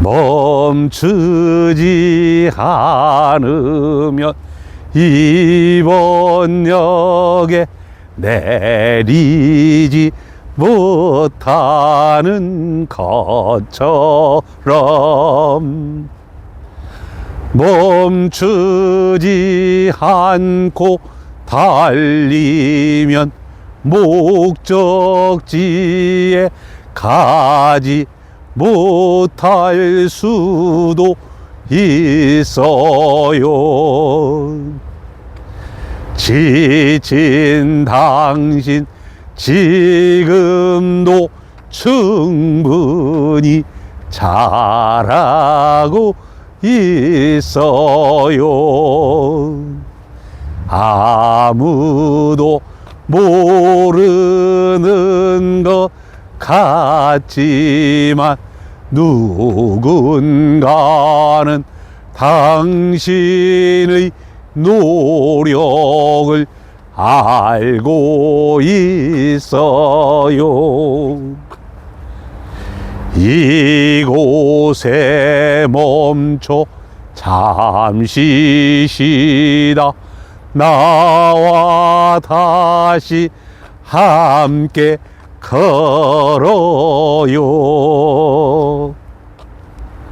멈추지 않으면 이번 역에 내리지 못하는 것처럼 멈추지 않고 달리면 목적지에 가지 못할 수도 있어요. 지친 당신 지금도 충분히 잘하고 있어요. 아무도 모르는 것 같지만 누군가는 당신의 노력을 알고 있어요. 이곳에 멈춰 잠시 쉬다 나와 다시 함께 걸어요.